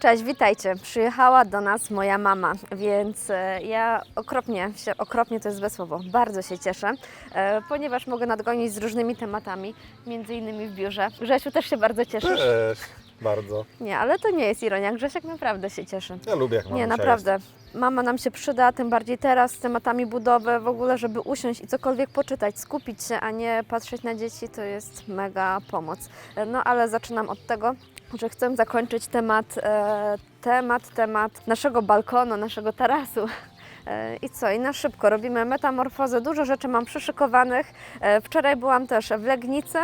Cześć, witajcie. Przyjechała do nas moja mama, więc e, ja okropnie, się, okropnie to jest złe słowo, bardzo się cieszę, e, ponieważ mogę nadgonić z różnymi tematami, między innymi w biurze. Grzesiu też się bardzo cieszysz? Też, bardzo. Nie, ale to nie jest ironia, Grzesiek naprawdę się cieszy. Ja lubię jak mamusia Nie, naprawdę. Mama nam się przyda, tym bardziej teraz z tematami budowy, w ogóle, żeby usiąść i cokolwiek poczytać, skupić się, a nie patrzeć na dzieci, to jest mega pomoc. E, No ale zaczynam od tego, że chcę zakończyć temat, e, temat, temat naszego balkonu, naszego tarasu. E, I co? I na szybko robimy metamorfozę. Dużo rzeczy mam przyszykowanych. E, Wczoraj byłam też w Legnicy.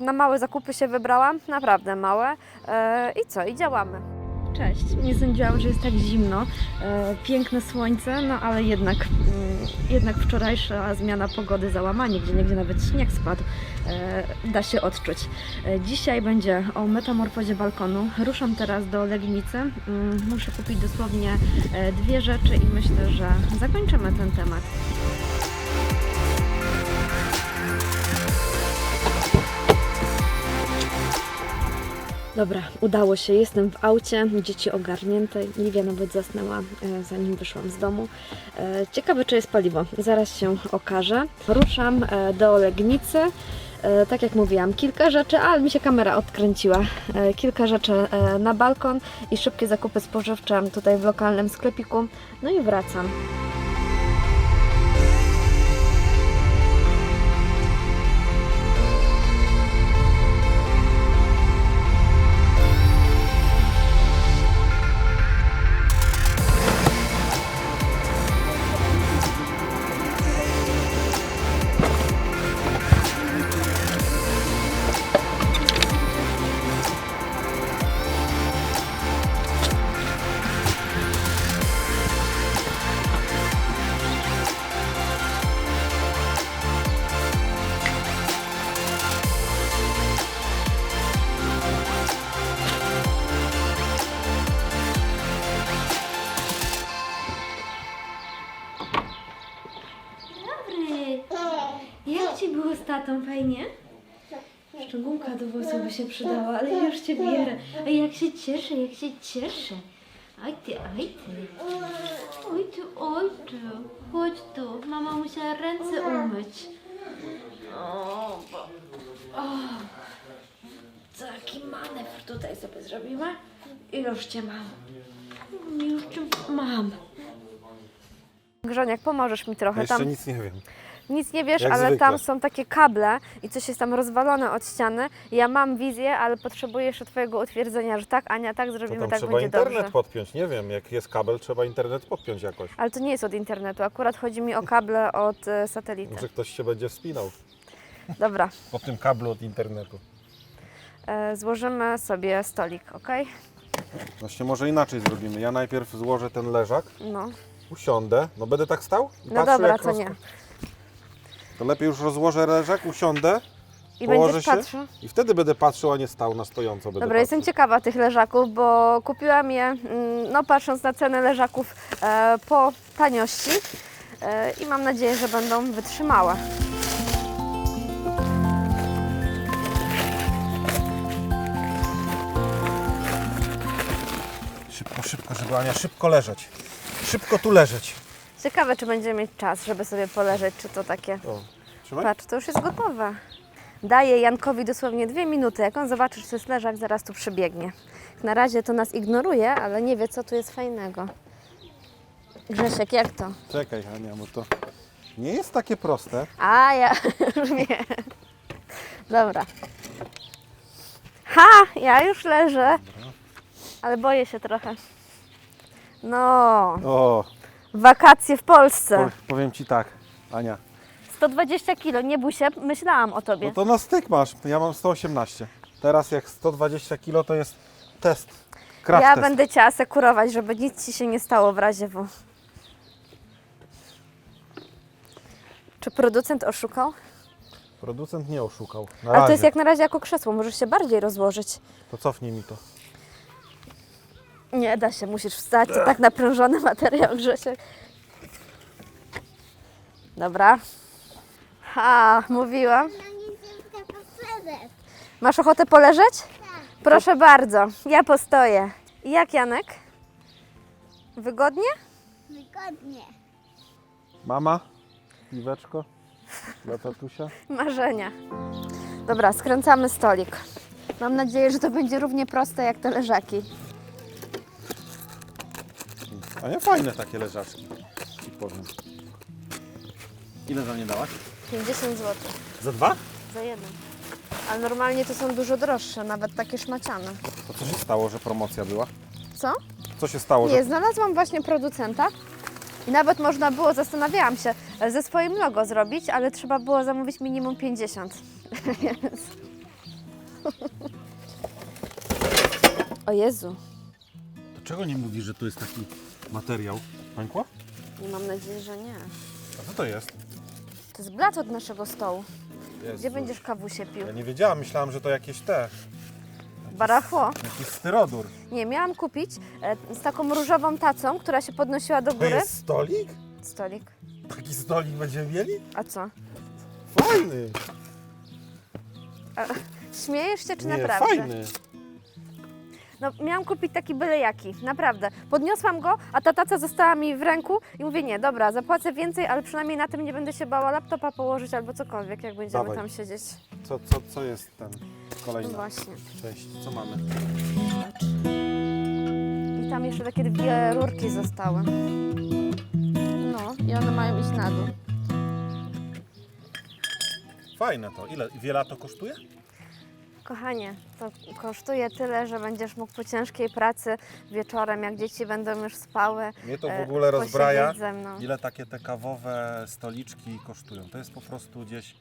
Na małe zakupy się wybrałam, naprawdę małe. I co? I działamy. Cześć. Nie sądziłam, że jest tak zimno. E, piękne słońce, no ale jednak, mm, jednak wczorajsza zmiana pogody, załamanie, gdzie niegdzie nawet śnieg spadł, e, da się odczuć. E, dzisiaj będzie o metamorfozie balkonu. Ruszam teraz do Legnicy. Mm, muszę kupić dosłownie dwie rzeczy i myślę, że zakończymy ten temat. Dobra, udało się. Jestem w aucie, dzieci ogarnięte. Liwia nawet zasnęła, e, zanim wyszłam z domu. E, Ciekawe, czy jest paliwo. Zaraz się okaże. Ruszam e, do Legnicy. E, Tak jak mówiłam, kilka rzeczy, ale mi się kamera odkręciła. E, Kilka rzeczy e, na balkon i szybkie zakupy spożywcze tutaj w lokalnym sklepiku. No i wracam. Fajnie? Szczególka do włosów by się przydała, ale już Cię bierę. A jak się cieszę, jak się cieszę. Oj ty, oj ty. Oj ty, oj ty. Chodź tu. Mama musiała ręce umyć. O, bo... o. Taki manewr tutaj sobie zrobimy. I już Cię mam. Już Cię mam. Grzoniak, pomożesz mi trochę Jeszcze tam. nic nie wiem. Nic nie wiesz, Jak ale zwykle. tam są takie kable i coś jest tam rozwalone od ściany. Ja mam wizję, ale potrzebuję jeszcze Twojego utwierdzenia, że tak, Ania, tak To zrobimy, tam tak trzeba będzie internet dobrze. podpiąć. Nie wiem, jak jest kabel, trzeba internet podpiąć jakoś. Ale to nie jest od internetu, akurat chodzi mi o kable od e, satelity. Może ktoś się będzie wspinał Dobra, po tym kablu od internetu. e, złożymy sobie stolik, ok? Właśnie może inaczej zrobimy. Ja najpierw złożę ten leżak, No, usiądę. No będę tak stał? I no patrzę, dobra, jak to nie. To lepiej już rozłożę leżak, usiądę I Położę będziesz się? patrzył. i wtedy będę patrzył, a nie stał na stojąco. Będę Dobra, jestem patrzył. ciekawa tych leżaków, bo kupiłam je, mm, no patrząc na cenę leżaków e, po taniości e, i mam nadzieję, że będą wytrzymałe. Szybko, szybko, żeby Ania szybko leżeć. Szybko tu leżeć. Ciekawe, czy będziemy mieć czas, żeby sobie poleżeć, czy to takie... O, trzymaj. Patrz, to już jest gotowe. Daję Jankowi dosłownie dwie minuty. Jak on zobaczy, że to jest leżak, zaraz tu przybiegnie. Na razie to nas ignoruje, ale nie wie, co tu jest fajnego. Grzesiek, jak to? Czekaj, Ania, bo to nie jest takie proste. A, ja już wiem. Dobra. Ha! Ja już leżę. Ale boję się trochę. No, O, wakacje w Polsce. po, powiem Ci tak, Ania. 120 kilo, nie bój się, myślałam o tobie. No to na styk masz. Ja mam 118. Teraz jak 120 kg to jest test. Crash ja test. będę cię asekurować, żeby nic ci się nie stało w razie W. Czy producent oszukał? Producent nie oszukał. Na Ale to razie. jest jak na razie jako krzesło, możesz się bardziej rozłożyć. To cofnij mi to. Nie da się, musisz wstać, to tak naprężony materiał, Grzesiek. Dobra. Ha, mówiłam. Masz ochotę poleżeć? Proszę bardzo, ja postoję. Jak Janek? Wygodnie? Wygodnie. Mama, piweczko dla tatusia. Marzenia. Dobra, skręcamy stolik. Mam nadzieję, że to będzie równie proste jak te leżaki. A nie fajne takie leżaczki, ci powiem. Ile za nie dałaś? 50 zł Za dwa? za jeden. Ale normalnie to są dużo droższe, nawet takie szmaciane. To co się stało, że promocja była? Co? Co się stało, Nie, że... znalazłam właśnie producenta. I nawet można było, zastanawiałam się, ze swoim logo zrobić, ale trzeba było zamówić minimum 50. Więc- o Jezu, Dlaczego nie mówisz, że to jest taki materiał? Pękła? nie mam nadziei, że nie. A co to jest? To jest blat od naszego stołu. Jezu. Gdzie będziesz kawusie pił? Ja nie wiedziałam, myślałam, że to jakieś te... Barachło. Jakiś styrodur. Nie, miałam kupić e, z taką różową tacą, która się podnosiła do To góry. jest stolik? Stolik. Taki stolik będziemy mieli? A co? Fajny. Śmiejesz się czy nie, naprawdę? fajny. No, miałam kupić taki byle jaki, naprawdę. Podniosłam go, a ta taca została mi w ręku i mówię, nie, dobra, zapłacę więcej, ale przynajmniej na tym nie będę się bała laptopa położyć albo cokolwiek, jak będziemy Dawaj. tam siedzieć. Co, co, co jest ten No kolejny? właśnie. Cześć, co mamy? I tam jeszcze takie dwie rurki zostały. No, i one mają iść na dół. Fajne to. Ile? Wiele to kosztuje? Kochanie, to kosztuje tyle, że będziesz mógł po ciężkiej pracy wieczorem, jak dzieci będą już spały, Mnie to w e, ogóle rozbraja, ile takie te kawowe stoliczki kosztują. To jest po prostu gdzieś,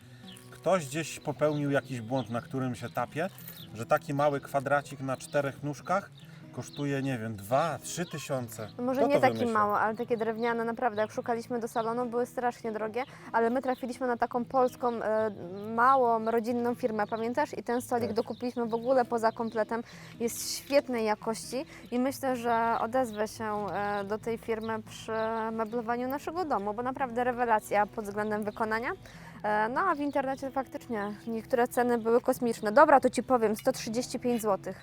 ktoś gdzieś popełnił jakiś błąd na którymś etapie, że taki mały kwadracik na czterech nóżkach kosztuje, nie wiem, 2-3 tysiące. No Może Kto nie to taki wymyślił? mało, ale takie drewniane naprawdę. Jak szukaliśmy do salonu, były strasznie drogie, ale my trafiliśmy na taką polską, e, małą, rodzinną firmę, pamiętasz? I ten stolik Tak. dokupiliśmy w ogóle poza kompletem. Jest świetnej jakości i myślę, że odezwę się e, do tej firmy przy meblowaniu naszego domu, bo naprawdę rewelacja pod względem wykonania. E, No a w internecie faktycznie niektóre ceny były kosmiczne. Dobra, to Ci powiem, 135 zł.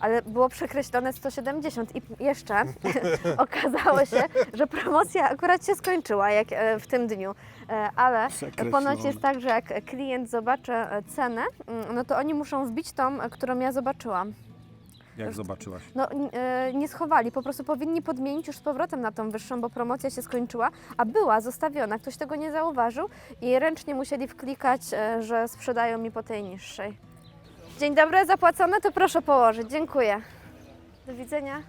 Ale było przekreślone 170 i jeszcze okazało się, że promocja akurat się skończyła jak e, w tym dniu. E, Ale ponoć jest tak, że jak klient zobaczy e, cenę, mm, no to oni muszą wbić tą, którą ja zobaczyłam. Jak zobaczyłaś? No nie schowali, po prostu powinni podmienić już z powrotem na tą wyższą, bo promocja się skończyła, a była zostawiona. Ktoś tego nie zauważył i ręcznie musieli wklikać, że sprzedają mi po tej niższej. Dzień dobry, zapłacone, to proszę położyć. Dziękuję. Do widzenia.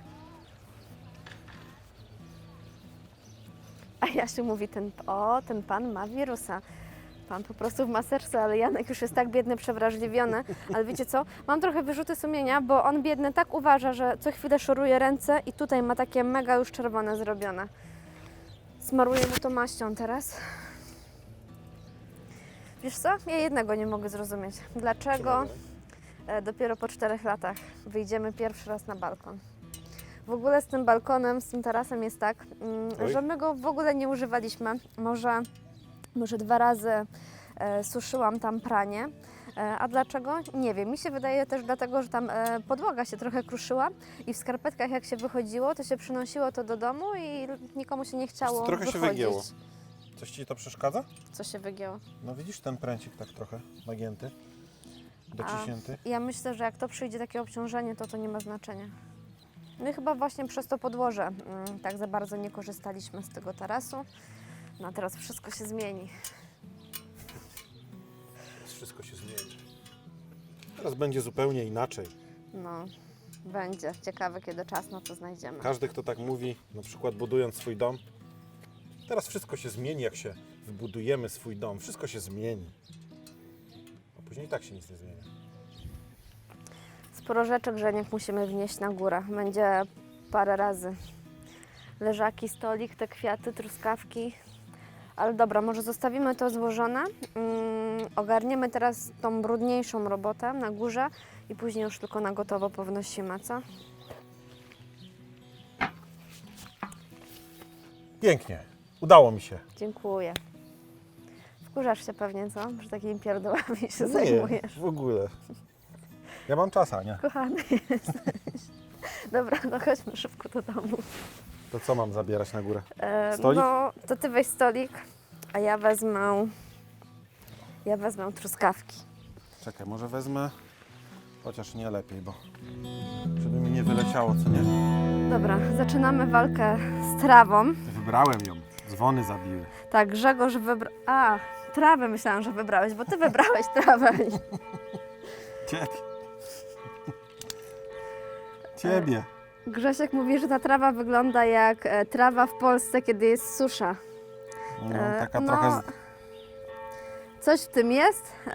A Jasiu mówi, ten, o, ten pan ma wirusa. Pan po prostu ma serce, ale Janek już jest tak biedny, przewrażliwiony. Ale wiecie co? Mam trochę wyrzuty sumienia, bo on biedny tak uważa, że co chwilę szoruje ręce i tutaj ma takie mega już czerwone zrobione. Smaruję mu to maścią teraz. Wiesz co? Ja jednego nie mogę zrozumieć. Dlaczego dopiero po czterech latach wyjdziemy pierwszy raz na balkon? W ogóle z tym balkonem, z tym tarasem jest tak, mm, Oj. że my go w ogóle nie używaliśmy. Może, może dwa razy e, suszyłam tam pranie. E, A dlaczego? Nie wiem. Mi się wydaje też dlatego, że tam e, podłoga się trochę kruszyła i w skarpetkach jak się wychodziło, to się przynosiło to do domu i nikomu się nie chciało Trochę się wychodzić. wygięło. Coś Ci to przeszkadza? Co się wygięło? No widzisz ten pręcik tak trochę nagięty, dociśnięty. Ja myślę, że jak to przyjdzie takie obciążenie, to to nie ma znaczenia. My chyba właśnie przez to podłoże mm, tak za bardzo nie korzystaliśmy z tego tarasu. No a teraz wszystko się zmieni. Wszystko się zmieni. Teraz będzie zupełnie inaczej. No, będzie. Ciekawe, kiedy czas na to znajdziemy. Każdy, kto tak mówi, na przykład budując swój dom, teraz wszystko się zmieni, jak się wybudujemy swój dom. Wszystko się zmieni. Później i tak się nic nie zmienia. Sporo rzeczy Grzeniek musimy wnieść na górę. Będzie parę razy. Leżaki, stolik, te kwiaty, truskawki. Ale dobra, może zostawimy to złożone. Mm, ogarniemy teraz tą brudniejszą robotę na górze i później już tylko na gotowo pownosimy, co? Pięknie. Udało mi się. Dziękuję. Wkurzasz się pewnie, co? Że takimi pierdołami się Nie, zajmujesz. w ogóle. Ja mam czas, Ania. Kochany jesteś. Dobra, no chodźmy szybko do domu. To co mam zabierać na górę? E, Stolik? No, to ty weź stolik, a ja wezmę... Ja wezmę truskawki. Czekaj, może wezmę, chociaż nie lepiej, bo żeby mi nie wyleciało, co nie. Dobra, zaczynamy walkę z trawą. Wybrałem ją. Dzwony zabiły. Tak, Grzegorz wybrał... A, trawę myślałam, że wybrałeś, bo ty wybrałeś trawę. Ciebie. Ciebie. Grzesiek mówi, że ta trawa wygląda jak e, trawa w Polsce, kiedy jest susza. No, E, taka no, trochę... Coś w tym jest, e,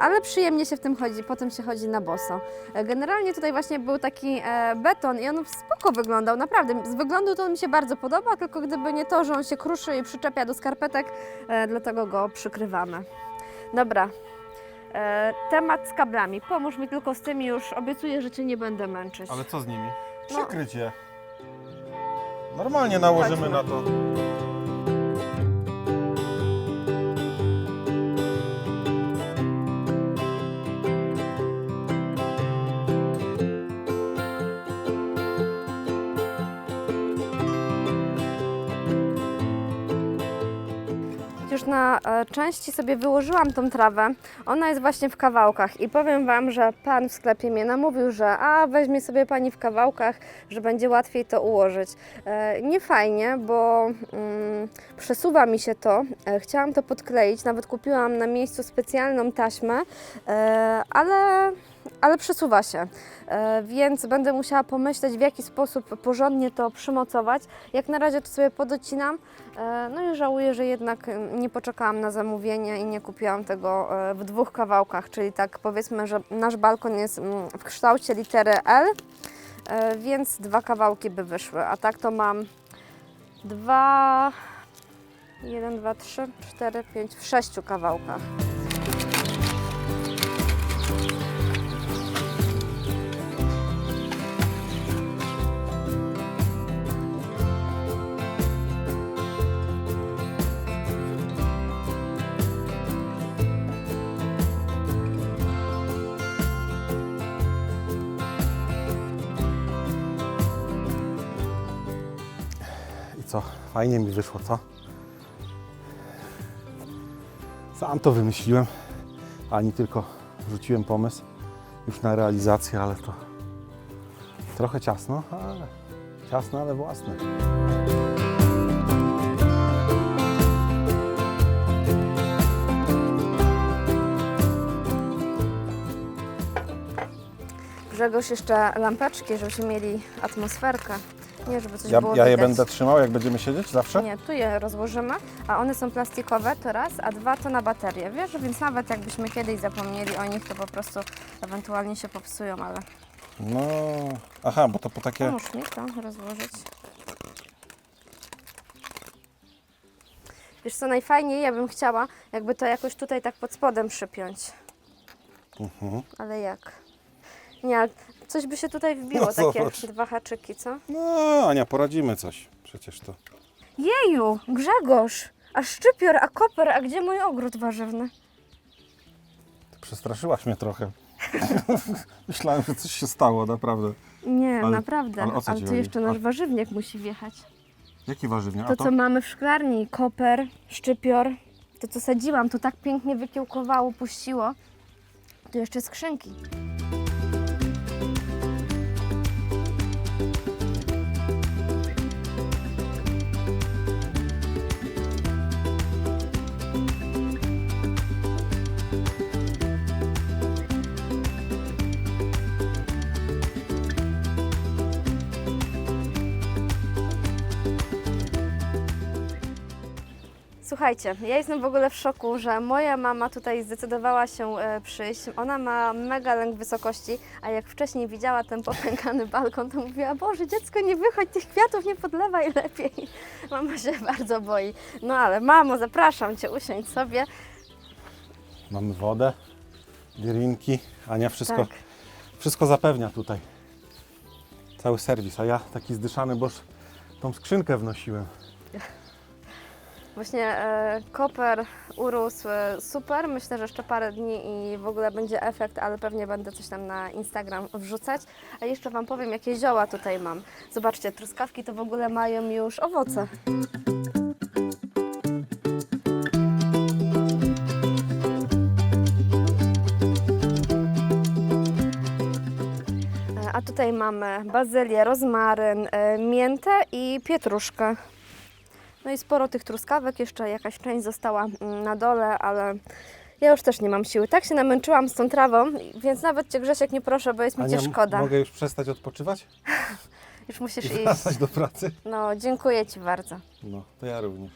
ale przyjemnie się w tym chodzi, potem się chodzi na boso. E, Generalnie tutaj właśnie był taki e, beton i on spoko wyglądał, naprawdę. Z wyglądu to on mi się bardzo podoba, tylko gdyby nie to, że on się kruszy i przyczepia do skarpetek, dlatego go przykrywamy. Dobra, temat z kablami. Pomóż mi tylko z tymi już, obiecuję, że Cię nie będę męczyć. Ale co z nimi? No. Przykrycie. Normalnie nałożymy na to. Na e, części sobie wyłożyłam tą trawę. Ona jest właśnie w kawałkach i powiem Wam, że Pan w sklepie mnie namówił, że a weźmie sobie Pani w kawałkach, że będzie łatwiej to ułożyć. E, nie fajnie, bo mm, przesuwa mi się to. E, chciałam to podkleić, nawet kupiłam na miejscu specjalną taśmę, ale ale przesuwa się, E, więc będę musiała pomyśleć, w jaki sposób porządnie to przymocować. Jak na razie to sobie podocinam, e, no i żałuję, że jednak nie poczekałam na zamówienie i nie kupiłam tego e, w dwóch kawałkach, czyli tak powiedzmy, że nasz balkon jest mm, w kształcie litery L, więc dwa kawałki by wyszły, a tak to mam dwa, jeden, dwa, trzy, cztery, pięć, w sześciu kawałkach. Co? Fajnie mi wyszło, co? Sam to wymyśliłem, ani tylko rzuciłem pomysł już na realizację, ale to trochę ciasno, ale ciasno, ale własne. Grzegorz jeszcze lampeczki, żebyśmy mieli atmosferkę. Nie, żeby coś Ja, było ja je widać. będę trzymał, jak będziemy siedzieć zawsze? Nie, tu je rozłożymy, a one są plastikowe, to raz, a dwa to na baterie, wiesz? Więc nawet jakbyśmy kiedyś zapomnieli o nich, to po prostu ewentualnie się popsują, ale No, aha, bo to po takie... pomóż mi to rozłożyć. Wiesz co, najfajniej ja bym chciała, jakby to jakoś tutaj tak pod spodem przypiąć. Mhm. Ale jak? Nie, ale coś by się tutaj wbiło, No takie zobacz. dwa haczyki, co? No, Ania, poradzimy coś. Przecież to... Jeju, Grzegorz! A szczypior, a koper, a gdzie mój ogród warzywny? Ty przestraszyłaś mnie trochę. Myślałem, że coś się stało, naprawdę. Nie, Ale- naprawdę. ale o co ci tu chodzi? jeszcze nasz A- warzywniak musi wjechać. Jaki warzywnia? To, co mamy w szklarni, koper, szczypior, to co sadziłam, to tak pięknie wykiełkowało, puściło. Tu jeszcze skrzynki. Słuchajcie, ja jestem w ogóle w szoku, że moja mama tutaj zdecydowała się e, przyjść. Ona ma mega lęk wysokości, a jak wcześniej widziała ten popękany balkon, to mówiła, Boże, dziecko, nie wychodź, tych kwiatów nie podlewaj lepiej. Mama się bardzo boi. No ale mamo, zapraszam Cię, usiądź sobie. Mamy wodę, drinki. Ania wszystko, Tak. wszystko zapewnia tutaj. Cały serwis, a ja taki zdyszany, boż tą skrzynkę wnosiłem. Właśnie e, koper urósł e, super. Myślę, że jeszcze parę dni i w ogóle będzie efekt, ale pewnie będę coś tam na Instagram wrzucać. A jeszcze Wam powiem, jakie zioła tutaj mam. Zobaczcie, truskawki to w ogóle mają już owoce. E, A tutaj mamy bazylię, rozmaryn, miętę i pietruszkę. No i sporo tych truskawek, jeszcze jakaś część została mm, na dole, ale ja już też nie mam siły. Tak się namęczyłam z tą trawą, więc nawet Cię Grzesiek nie proszę, bo jest mi Cię Ania, szkoda. mogę już przestać odpoczywać Już musisz i iść. wracać do pracy? No, dziękuję Ci bardzo. No, to ja również.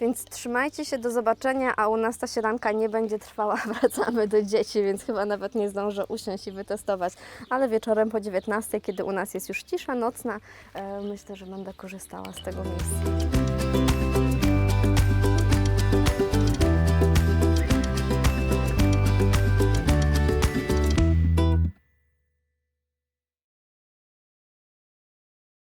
Więc trzymajcie się, do zobaczenia, a u nas ta sielanka nie będzie trwała. Wracamy do dzieci, więc chyba nawet nie zdążę usiąść i wytestować. Ale wieczorem po 19, kiedy u nas jest już cisza nocna, e, myślę, że będę korzystała z tego miejsca.